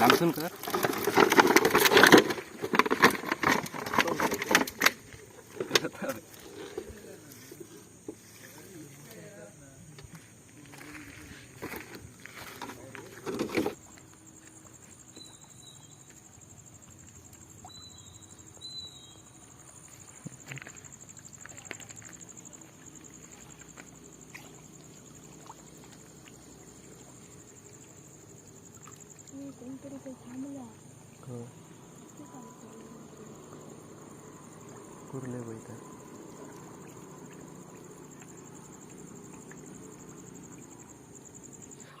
लांबसून कर कुर्ले बैठा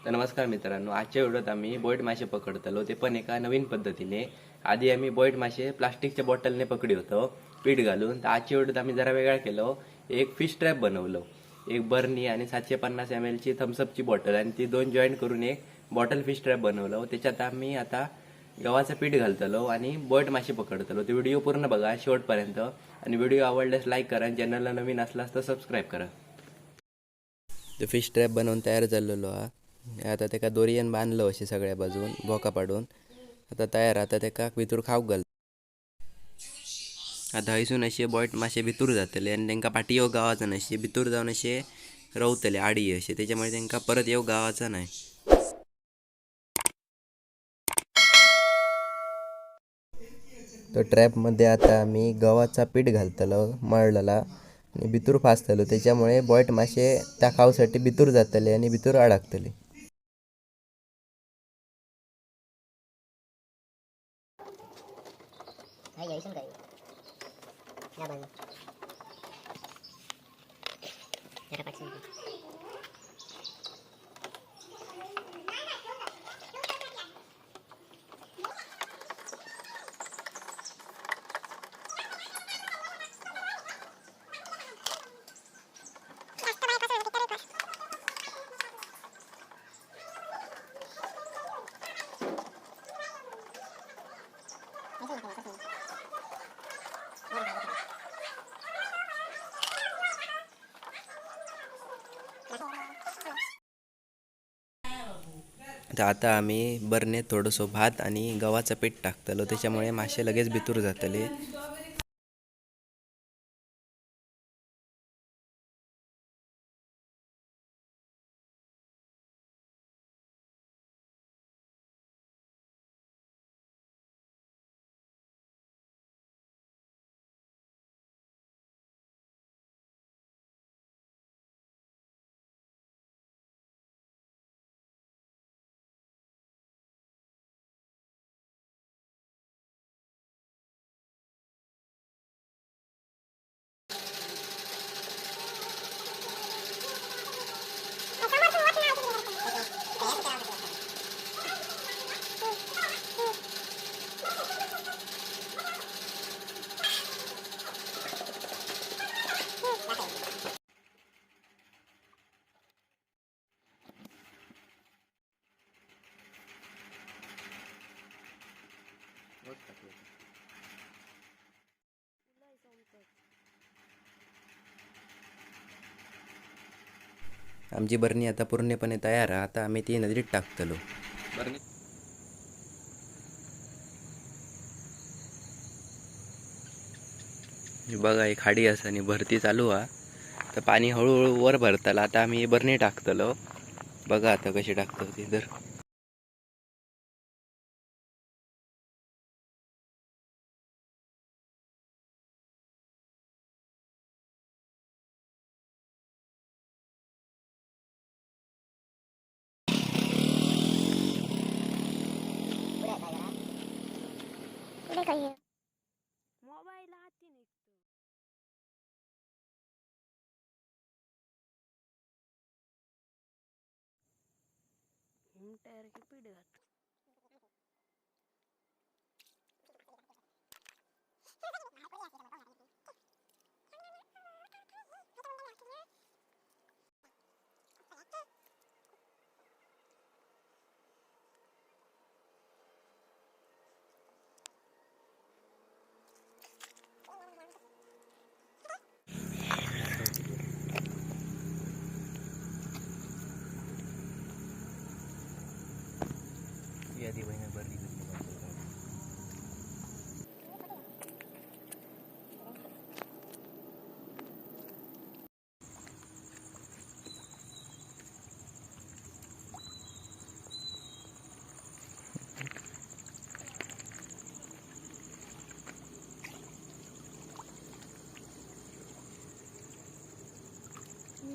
तर नमस्कार मित्रांनो आजच्या व्हिडिओत आम्ही बोईट मासे पकडतलो. ते पण एका नवीन पद्धतीने. आधी आम्ही बोईट मासे प्लास्टिकच्या बॉटलने पकडी होतो पीठ घालून. तर आजच्या व्हिडिओत आम्ही जरा वेगळा केलो. एक फिश ट्रॅप बनवलं. एक बर्नी आणि सातशे पन्नास एम एलची थम्सअपची बॉटल आणि ती दोन जॉईंट करून एक बॉटल फिश ट्रॅप बनवलं. त्याच्यात आम्ही आता गव्हाचं पीठ घालतलो आणि बोट मासे पकडतलो. ते व्हिडिओ पूर्ण बघा शेवटपर्यंत. आणि व्हिडिओ आवडल्यास लाईक करा. चॅनलला नवीन असलास तर सबस्क्राईब करा. ते फिश ट्रॅप बनवून तयार झालेलो हा. आता तेका दोरयेन बांधलं असे सगळ्या बाजून बोका पाडून. आता तयार आता तेका भितूर खाऊक घाल. आता हयसून असे बॉयट मासे भितूर जातले आणि तांकां पाठी येऊ गावाचा अशें भितूर जाऊन असे रवतले आडी असे. त्याच्यामुळे तांकां परत येऊ गावाचा नाही. तो ट्रॅपमध्ये आता आमी गव्हाचा पीठ घालतलो मळलेला आणि भितूर फासतलो. त्याच्यामुळे बॉयट मासे त्या खाऊसाठी भितूर जातले आणि भितूर अडकतले. जरा तर आता आम्ही बरणे थोडंसं भात आणि गव्हाचं पीठ टाकतलो. त्याच्यामुळे मासे लगेच भितूर जातले. आमची बरणी आता पूर्णपणे तयार आहे. आता आम्ही ती नदीत टाकतलो. बघा एक खाडी असा आणि भरती चालू हा तर पाणी हळूहळू वर भरताला. आता आम्ही बरणी टाकतलो. बघा आता कशी टाकतो ती तर. पुढे काय मोबाईल हाती निघतो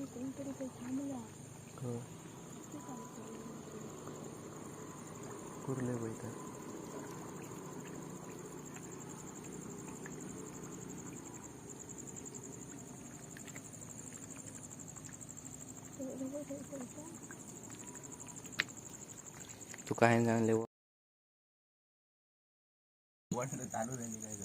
कोणतरी काही थांबला कुर्ले बैठक तू काय सांगले चालू राहिली काय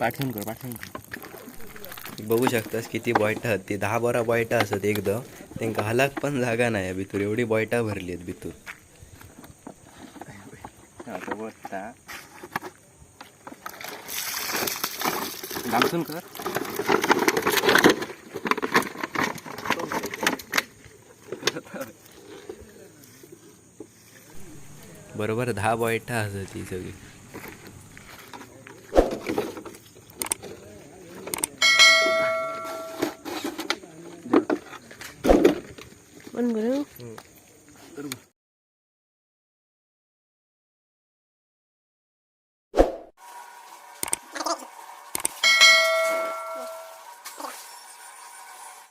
पाठवून कर पाठवून कर. बघू शकतास किती बॉयटा ती दहा बारा बॉयटा असत एकदम. त्यांका हलाक पण जागा नाही भितूर एवढी बॉयटा भरली आहेत भितूर कर. बरोबर दहा बॉयटा असत ती सगळी. पण बरं